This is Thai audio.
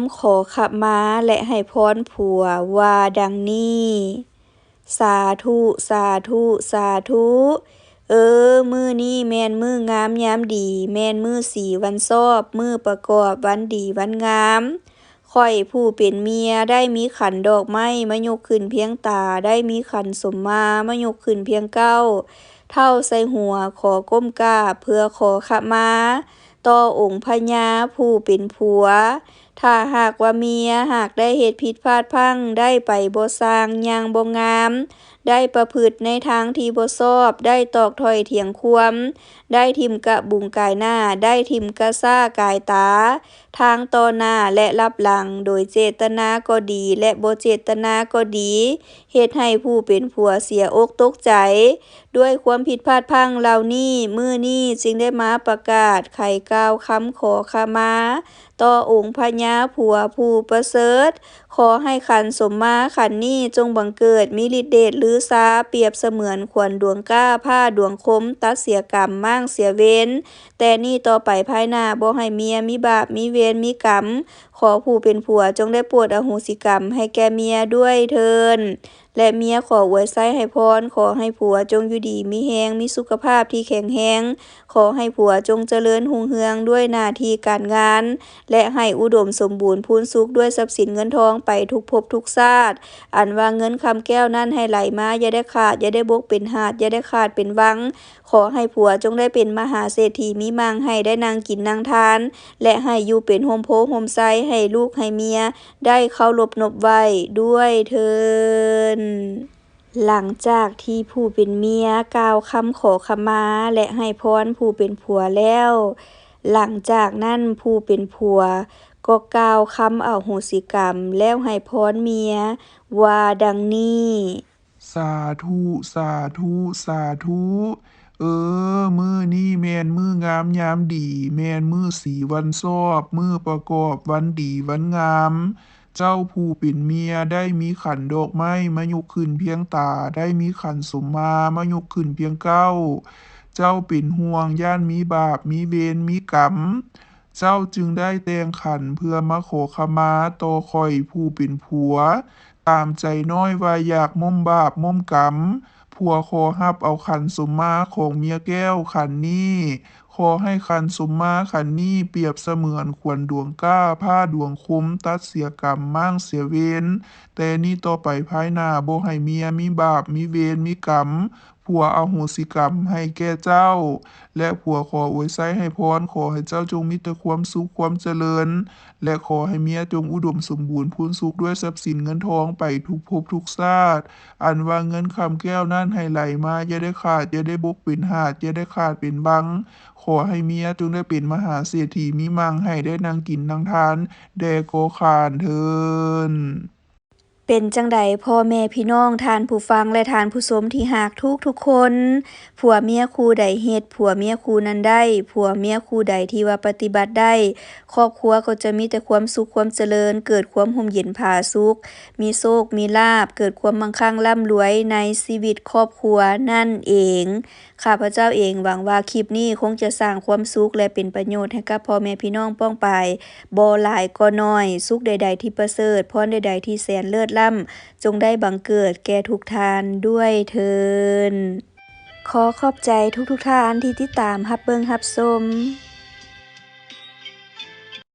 ำขอขมาและให้พรผัวว่าดังนี้ สาธุสาธุสาธุเออ มื้อนี้แม่นมื้องามยามดี แม่นมื้อสีวันชอบ มื้อประกอบวันดีวันงามข้อยผู้เป็นเมียได้มีขันดอกไม้มายกขึ้นเพียงตาได้มีขันสมมามายกขึ้นเพียงเก้า เท่าใส่หัวขอก้มกราบเพื่อขอขมา ต่อองค์พญาผู้เป็นผัว ถ้าหากว่าเมียหากได้เฮ็ดผิดพลาดพังได้ไปบ่สร้างยางบ่งาม ได้ประพฤติในทางที่บ่ชอบ ได้ตอกถอยเถียงควมได้ทิมกะบุงกายหน้า ได้ทิมกะซ่ากายตา ทางต่อหน้าและรับหลังโดยเจตนาก็ดีและบ่เจตนาก็ดีเฮ็ดให้ผู้เป็นผัวเสียอกตกใจ ด้วยความผิดพลาดพังเหล่านี้มื้อนี้จึงได้มาประกาศไข่กล่าวคำขอขมาต่อองค์พญาผัวผู้ประเสริฐ ขอให้ขันสมมาขันนี้จงบังเกิดมีฤทธิ์เดชลือชาเปรียบเสมือนขวัญดวงก้าผ้าดวงคม ตัดเสียกรรมม้างเสียเวรแต่นี้ต่อไปภายหน้าบ่ให้เมียมีบาปมีเวรมีกรรม ขอผู้เป็นผัวจงได้ปรดอโหสิกรรมให้แก่เมียด้วยเถิด และเมียขออวยไส้ให้พร ขอให้ผัวจงอยู่ดีมีแรงมีสุขภาพที่แข็งแรงขอให้ผัวจงเจริญรุ่งเรืองด้วยหน้าที่การงาน และให้อุดมสมบูรณ์พูนสุขด้วยทรัพย์สินเงินทองไปทุกภพทุกชาติอันว่าเงินคำแก้วนั้นให้ไหลมาอย่าได้ขาดอย่าได้บกเป็นหาดอย่าได้ขาดเป็นวัง ขอให้ผัวจงได้เป็นมหาเศรษฐีมีมั่งให้ได้นั่งกินนั่งทาน และให้อยู่เป็นโฮมโพโฮมไซให้ลูกให้เมีย ได้เคารพนบไหว้ด้วยเถิดหลังจากที่ผู้เป็นเมียกล่าวคำขอขมาและให้พรผู้เป็นผัวแล้ว หลังจากนั้นผู้เป็นผัวก็กล่าวคำอโหสิกรรมแล้วให้พรเมียว่าดังนี้ สาธุ สาธุ สาธุ เออ มื้อนี้แมนมื้องามยามดี แมนมื้อสีวันชอบ มื้อประกอบวันดีวันงาม เจ้าผู้เป็นเมียได้มีขันดอกไม้มายกขึ้นเพียงตา ได้มีขันสมมามายกขึ้นเพียงเก้า เจ้าเป็นห่วงย่านมีบาปมีเวรมีกรรมเจ้าจึงได้แต่งขันเพื่อมาขอขมาต่อคอยผู้เป็นผัว ตามใจน้อยว่าอยากม่มบาปม่มกรรม ผัวโคฮับเอาขันสมมาของเมียแก้วขันนี้ขอให้ขันสมมาขันนี้เปรียบเสมือนขวัญดวงก้าผ้าดวงคมตัดเสียกรรมมั่งเสียเวนแต่นี้ต่อไปภายหน้าโบให้เมียมีบาปมีเวนมีกรรม ผัวอโหสิกรรมให้แก่เจ้า และผัวขออวยไส้ให้พรขอให้เจ้าจงมีแต่ความสุขความเจริญ และขอให้เมียจงอุดมสมบูรณ์พูนสุขด้วยทรัพย์สินเงินทองไปทุกภพทุกชาติอันว่าเงินคำแก้วนั้นให้ไหลมาอย่าได้ขาดอย่าได้บกเป็นหาดอย่าได้ขาดเป็นบัง ขอให้เมียจงได้เป็นมหาเศรษฐีมีมังให้ได้นางกินนางทานแดโกคานเทิน เป็นจังใดพ่อแม่พี่น้องทานผู้ฟังและทานผู้ชมที่หากทุกทุกคน ผัวเมียคู่ใดเฮ็ดผัวเมียคู่นั้นได้ ผัวเมียคู่ใดที่ว่าปฏิบัติได้ ครอบครัวก็จะมีแต่ความสุขความเจริญ เกิดความร่มเย็นผาสุข มีโชคมีลาภเกิดความมั่งคั่งร่ำรวยในชีวิตครอบครัวนั่นเองข้าพเจ้าเองหวังว่าคลิปนี้คงจะสร้างความสุขและเป็นประโยชน์ให้กับพ่อแม่พี่น้องป้องไปบ่หลายก็น้อย สุขใด ๆ ที่ประเสริฐพรใด ๆ ที่แสนเลิศล่ำ จงได้บังเกิดแก่ทุกทานด้วยเทินขอขอบใจทุกทุกท่านที่ติดตามฮับเบิ้งฮับชม